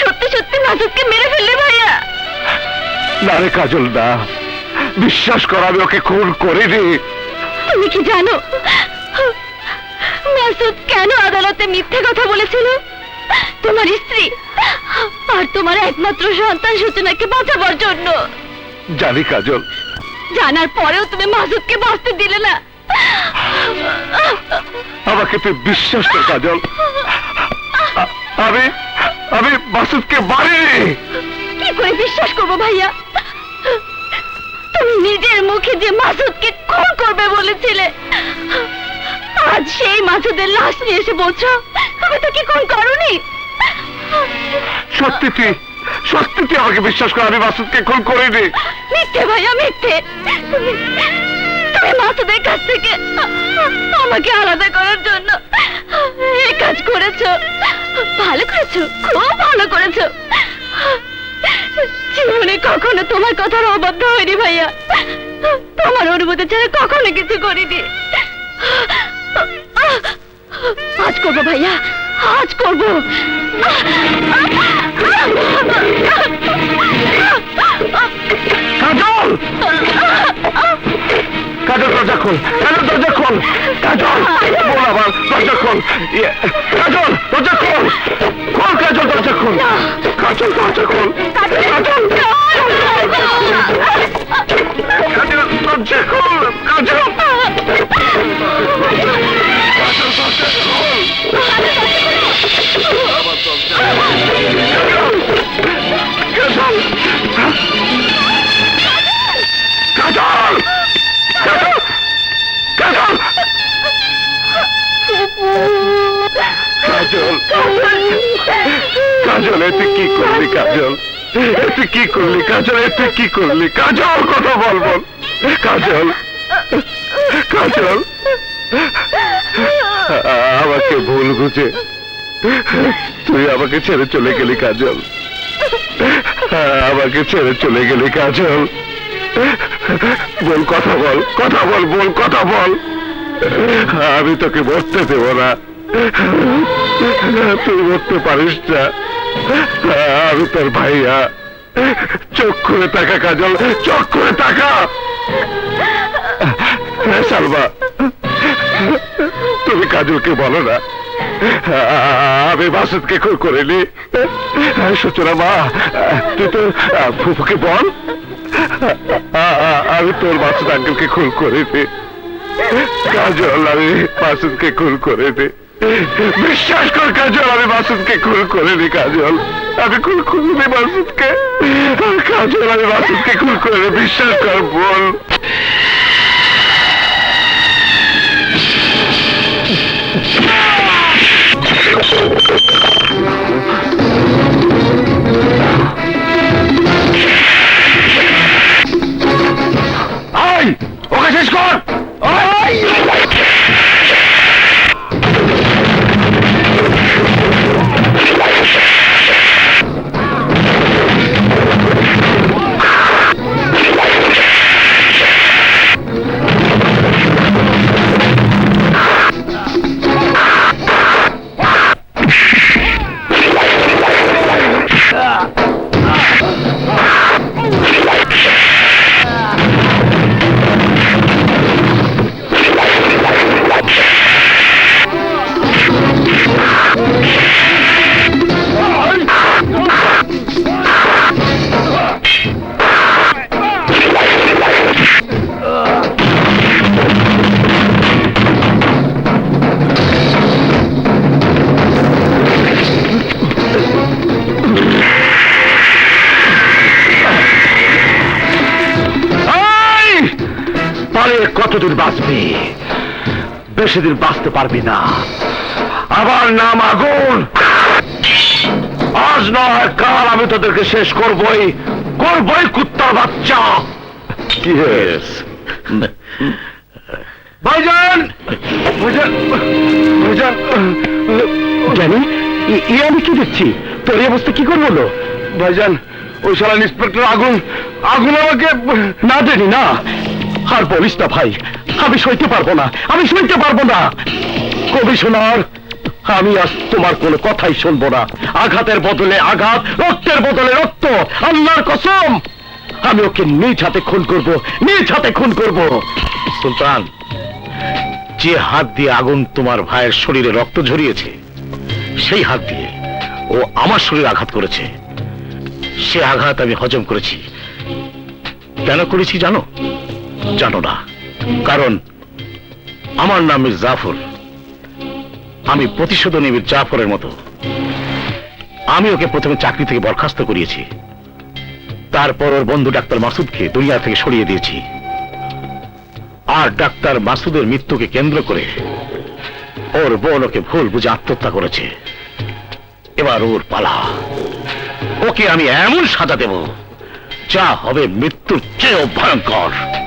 সত্যি সত্যি মাসুদকে মেরে ফেললে ভাইয়া। না রে কাজল না বিশ্বাস কর আমি ওকে খুন করিনি। তুমি কি জানো? মাসুদ কেন আদালতে মিথ্যে কথা বলেছিল? তোমার স্ত্রী আর তোমার একমাত্র সন্তান সূচনাকে বাঁচাবার জন্য। জানি কাজল। জানার পরেও তুমি মাসুদকে বাঁচতে দিলে না। আমাকে তুই বিশ্বাস কর কাজল। আমি আমি মাসুদকে মারিনি। কি করে বিশ্বাস করব ভাইয়া? তুমি নিজের মুখে যে মাসুদকে খুন করবে বলেছিলে আজ সেই মাসুদের লাশ নিয়ে এসে বলছো তুমি তাকে খুন করনি? সত্যি তুই সত্যি তুই আমাকে বিশ্বাস কর আমি মাসুদকে খুন করিনি। মিথ্যে ভাইয়া মিথ্যে। তুমি তুমি মাসুদের কাছ থেকে আমাকে আলাদা করার জন্য এই কাজ করেছ। ভালো করেছ কখনো তোমার কথার অবাধ্য হয়নি ভাইয়া। তোমার অনুমতি ছাড়া কখনো কিছু করিনি। আজ করব ভাইয়া আজ করব। কাজল! কাজল দরজা খোল। কাজল দরজা খোল। কাজল বল আবার দরজা খোল। ইয়ে, কাজল দরজা খোল। খোল কাজল দরজা খোল। কাজল দরজা খোল কাজল দরজা খোল কাজল তুই কি করলি কাজল তুই কি করলি? কাজল, কথা বল বল। কাজল কাজল, আমাকে ভুল বুঝে তুই আমাকে ছেড়ে চলে গেলি, কাজল। আমাকে ছেড়ে চলে গেলি, কাজল। বল, কথা বল কথা বল বল, কথা বল। আমি তোকে মরতে দেব না। তুই মরতে পারিস না। আমি তোর ভাইয়া চোখ করে তাকা কাজল চোখ করে তাকা। হ্যাঁ, সালমা। তুমি কাজলকে বলো না। আমি বাসুদকে খুন করিনি। সূচনা মা তুই তো ফুফুকে বল। আমি তোর বাসুদ আঙ্কেলকে খুন করিনি। কাজল আমি মাসুদকে খুন করিনি। বিশ্বাস কর, কাজল, আমি মাসুদকে খুন করিনি, কাজল। আমি খুন করিনি মাসুদকে। কাজল, আমি মাসুদকে খুন করিনি, বিশ্বাস কর, বল। আই পারে কতদিন বাঁচবি? বেশি দিন বাঁচতে পারবি না। আবার নাম আগুন। আজ নয় কাল আমি তোদেরকে শেষ করবই। করবই কুত্তার বাচ্চা। ভাইজান! ভাইজান! ভাইজান! জানি এ আমি কি দেখছি? তোর এই অবস্থা কি করে হলো? ভাইজান ওই শালা ইন্সপেক্টর আগুন। আগুন আমাকে না জানি না। আর বলিস না ভাই, আমি সইতে পারব না, আমি সইতে পারব না। কমিশনার আমি আজ তোমার কোনো কথাই শুনব না। আঘাতের বদলে আঘাত, রক্তের বদলে রক্ত, আল্লাহর কসম। আমি ওকে নিজ হাতে খুন করব, নিজ হাতে খুন করব। সুলতান, যে হাত দিয়ে আগুন তোমার ভাইয়ের শরীরে রক্ত ঝরিয়েছে, সেই হাত দিয়ে ও আমার শরীরে আঘাত করেছে। সে আঘাত আমি হজম করেছি। কেন করেছি জানো? জানো না। কারণ আমার নাম মির জাফর। আমি প্রতিশোধ নেব জাফরের মতো। আমি ওকে প্রথমে চাকরি থেকে বরখাস্ত করিয়েছি। তারপর ওর বন্ধু ডাক্তার মাসুদকে দুনিয়া থেকে সরিয়ে দিয়েছি। আর ডাক্তার মাসুদের মৃত্যুকে কেন্দ্র করে ওর বোন ওকে ভুল বুঝে আত্মহত্যা করেছে। এবার ওর পালা। ওকে আমি এমন সাজা দেব, যা হবে মৃত্যুর চেয়েও ভয়ঙ্কর।